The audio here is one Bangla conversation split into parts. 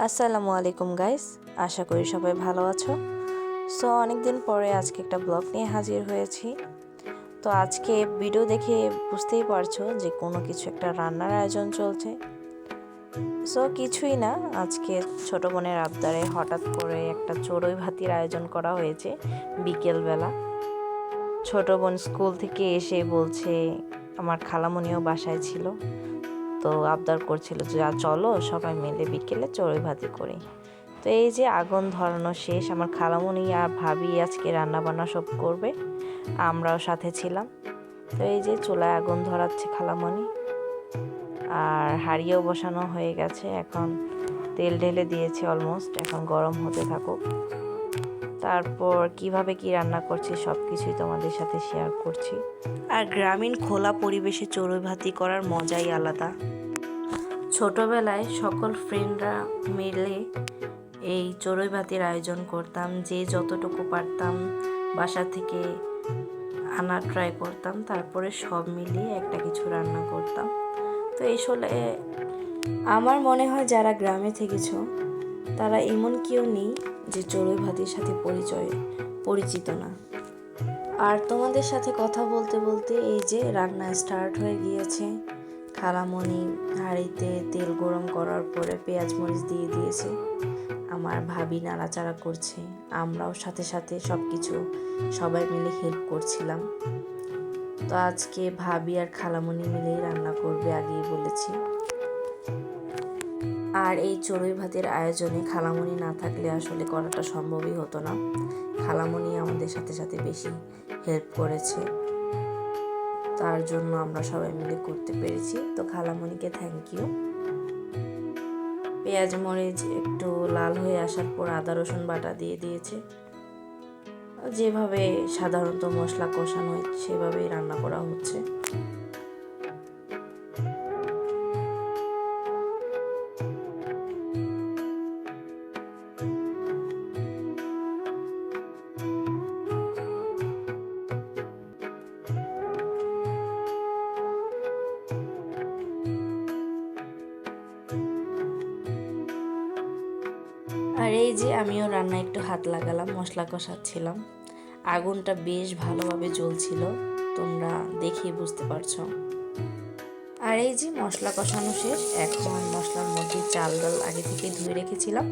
আসসালামু আলাইকুম গাইস আশা করি সবাই ভালো আছো। সো অনেকদিন পরে আজকে একটা ব্লগ নিয়ে হাজির হয়েছি। তো আজকে ভিডিও দেখে বুঝতেই পারছ যে কোনো কিছু একটা রান্নার আয়োজন চলছে। সো কিছুই না, আজকে ছোট বোনের আবদারে হঠাৎ করে একটা চড়ুই ভাতির আয়োজন করা হয়েছে বিকেলবেলা। ছোট বোন স্কুল থেকে এসে বলছে, আমার খালামণিও বাসায় ছিল। তো আবদার করছিল যে "আ, চলো সবাই মিলে বিকেলে চড়ুই ভাতি করি। তো এই যে আগুন ধরানো শেষ আমার খালামণি আর ভাবি আজকে রান্না বান্না সব করবে আমরাও সাথে ছিলাম। তো এই যে চুলায় আগুন ধরাচ্ছে খালামণি আর হাড়িও বসানো হয়ে গেছে এখন তেল ঢেলে দিয়েছে অলমোস্ট এখন গরম হতে থাকুক। তারপর কীভাবে কি রান্না করছি সব কিছুই তোমাদের সাথে শেয়ার করছি। আর গ্রামীণ খোলা পরিবেশে চড়ুই ভাতি করার মজাই আলাদা। ছোটবেলায় সকল ফ্রেন্ডরা মিলে এই চড়ুই ভাতির আয়োজন করতাম, যে যতটুকু পারতাম বাসা থেকে আনা ট্রাই করতাম, তারপরে সব মিলিয়ে একটা কিছু রান্না করতাম। তো আসলে আমার মনে হয় যারা গ্রামে থেকেছো, তারা এমন কেউ নেই যে চড়ুই ভাতির সাথে পরিচয়, পরিচিত না। আর তোমাদের সাথে কথা বলতে বলতে এই যে রান্না স্টার্ট হয়ে গিয়েছে খালামণি হাঁড়িতে তেল গরম করার পরে পেঁয়াজ মরিচ দিয়ে দিয়েছে। আমার ভাবি নাড়াচাড়া করছে। আমরাও সাথে সাথে সব কিছু সবাই মিলে হেল্প করছিলাম। তো আজকে ভাবি আর খালামণি মিলেই রান্না করবে আগেই বলেছি। আর এই চড়ুই ভাতের আয়োজনে খালামণি না থাকলে আসলে করাটা সম্ভবই হতো না। খালামণি আমাদের সাথে সাথে বেশি হেল্প করেছে। তার জন্য আমরা সবাই মিলে করতে পেরেছি। তো খালামণিকে থ্যাংক ইউ পেঁয়াজ মরিচ একটু লাল হয়ে আসার পর আদা, রসুন বাটা দিয়ে দিয়েছে। যেভাবে সাধারণত মশলা কষানো হয়, সেভাবেই রান্না করা হচ্ছে। আর এই যে আমিও রান্না একটু হাত লাগালাম, মশলা কষাচ্ছিলাম। আগুনটা বেশ ভালোভাবে জ্বলছিল, তোমরা দেখেই বুঝতে পারছ। আর এই যে মশলা কষানো শেষ, এখন মশলার মধ্যে চাল ডাল আগে থেকে ধুয়ে রেখেছিলাম।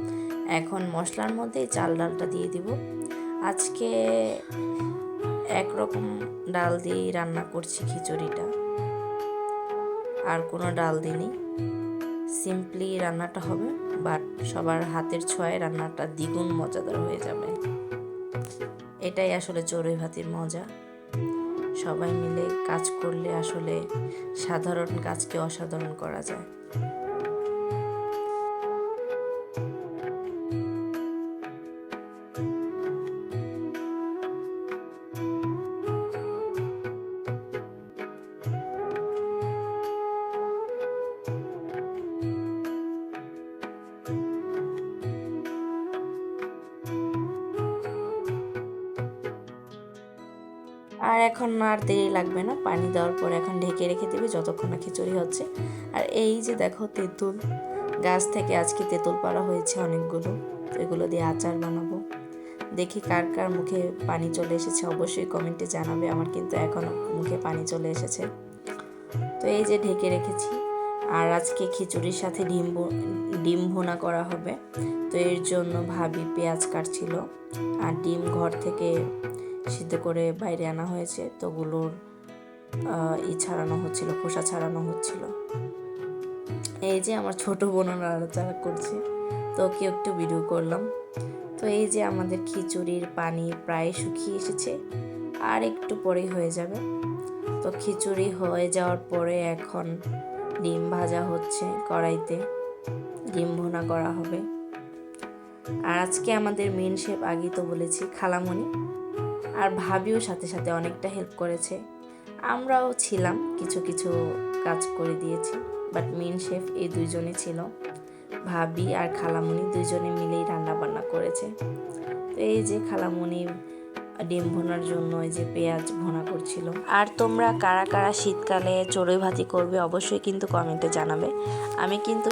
এখন মশলার মধ্যে চাল ডালটা দিয়ে দিব। আজকে একরকম ডাল দিয়েই রান্না করছি খিচুড়িটা। আর কোনো ডাল দিইনি। সিম্পলি রান্নাটা হবে বাট সবার হাতের ছোঁয়ায় রান্নাটা দ্বিগুণ মজাদার হয়ে যাবে। এটাই আসলে চড়ুই ভাতির মজা। সবাই মিলে কাজ করলে আসলে সাধারণ কাজকে অসাধারণ করা যায়। আর এখন আর দেরি লাগবে না, পানি দেওয়ার পর এখন ঢেকে রেখে দেবে যতক্ষণ না খিচুড়ি হচ্ছে। আর এই যে দেখো তেঁতুল, গাছ থেকে আজকে তেঁতুল পাড়া হয়েছে অনেকগুলো, এগুলো দিয়ে আচার বানাবো। দেখি কার কার মুখে পানি চলে এসেছে, অবশ্যই কমেন্টে জানাবে, আমার কিন্তু এখনও মুখে পানি চলে এসেছে। তো এই যে ঢেকে রেখেছি, আর আজকে খিচুড়ির সাথে ডিম ডিম ভুনা করা হবে। তো এর জন্য ভাবি পেঁয়াজ কাটছিল, আর ডিম ঘর থেকে সিদ্ধ করে বাইরে আনা হয়েছে। তো ওগুলোর ই ছাড়ানো হচ্ছিল, খোসা ছাড়ানো হচ্ছিল। এই যে আমার ছোট বোন নাড়াচাড়া করছে। তো ওকে একটু ভিডিও করলাম। তো এই যে আমাদের খিচুড়ির পানি প্রায় শুকিয়ে এসেছে, আর একটু পরেই হয়ে যাবে। তো খিচুড়ি হয়ে যাওয়ার পরে এখন ডিম ভাজা হচ্ছে কড়াইতে। ডিম ভুনা করা হবে। আর আজকে আমাদের মেন শেফ আগেই তো বলেছি, খালামণি। আর ভাবিও সাথে সাথে অনেকটা হেল্প করেছে। আমরাও ছিলাম, কিছু কিছু কাজ করে দিয়েছি বাট মেন শেফ এই দুইজনই ছিল। ভাবি আর খালামণি দুইজনে মিলেই রান্না বান্না করেছে। তো এই যে খালামণি ডিম ভোনার জন্য ওই যে পেঁয়াজ ভোনা করছিল। আর তোমরা কারা কারা শীতকালে চড়ুই ভাতি করবে অবশ্যই কিন্তু কমেন্টে জানাবে। আমি কিন্তু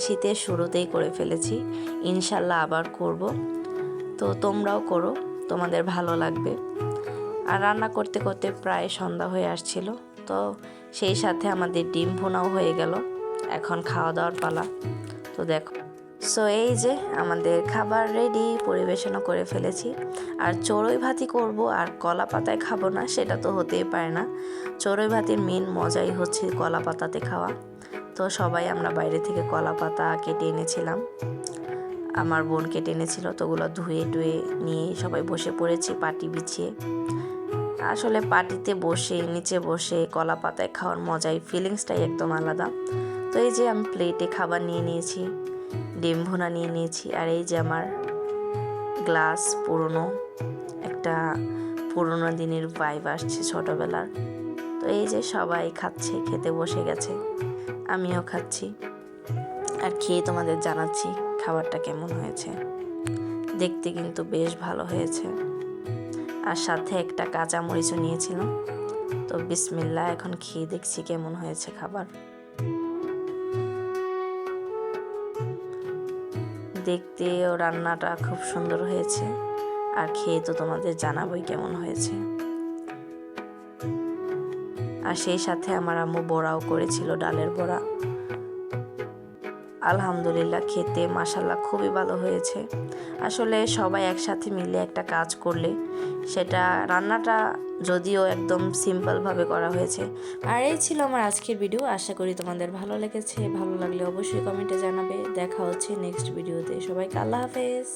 শীতের শুরুতেই করে ফেলেছি। ইনশাল্লাহ আবার করব। তো তোমরাও করো। তোমাদের ভালো লাগবে। আর রান্না করতে করতে প্রায় সন্ধ্যা হয়ে আসছিল, তো সেই সাথে আমাদের ডিম ভুনাও হয়ে গেল। এখন খাওয়া দাওয়ার পালা। তো দেখো। সো এই যে আমাদের খাবার রেডি পরিবেশনও করে ফেলেছি। আর চড়ুই ভাতি করব, আর কলা পাতায় খাব না, সেটা তো হতেই পারে না। চড়ুই ভাতির মেন মজাই হচ্ছে কলা পাতাতে খাওয়া। তো সবাই আমরা বাইরে থেকে কলা পাতা কেটে এনেছিলাম। আমার বোন কেটে এনেছিল তো ওগুলো ধুয়ে টুয়ে নিয়ে সবাই বসে পড়েছি, পাটি বিছিয়ে। আসলে পাটিতে বসে, নিচে বসে কলা পাতায় খাওয়ার মজাই ফিলিংসটাই একদম আলাদা। তো এই যে আমি প্লেটে খাবার নিয়ে নিয়েছি, ডিম ভুনা নিয়ে নিয়েছি, আর এই যে আমার গ্লাস পুরনো, একটা পুরনো দিনের ভাইব আসছে ছোটোবেলার। তো এই যে সবাই খাচ্ছে, খেতে বসে গেছে, আমিও খাচ্ছি। আর খেয়ে তোমাদের জানাচ্ছি খাবারটা কেমন হয়েছে। দেখতে কিন্তু বেশ ভালো হয়েছে। আর সাথে একটা কাঁচা মরিচও নিয়েছিলাম। তো বিসমিল্লা এখন খেয়ে দেখছি কেমন হয়েছে খাবার। দেখতে ও রান্নাটা খুব সুন্দর হয়েছে। আর খেয়ে তো তোমাদের জানাবই কেমন হয়েছে। আর সেই সাথে আমার আম্মু বড়াও করেছিল, ডালের বড়া। আলহামদুলিল্লাহ, খেতে মাসাল্লাহ খুবই ভালো হয়েছে। আসলে সবাই একসাথে মিলে একটা কাজ করলে সেটা রান্নাটা যদিও একদম সিম্পলভাবে করা হয়েছে। আর এই ছিল আমার আজকের ভিডিও আশা করি তোমাদের ভালো লেগেছে। ভালো লাগলে অবশ্যই কমেন্টে জানাবে। দেখা হচ্ছে নেক্সট ভিডিওতে সবাইকে আল্লাহ হাফেজ।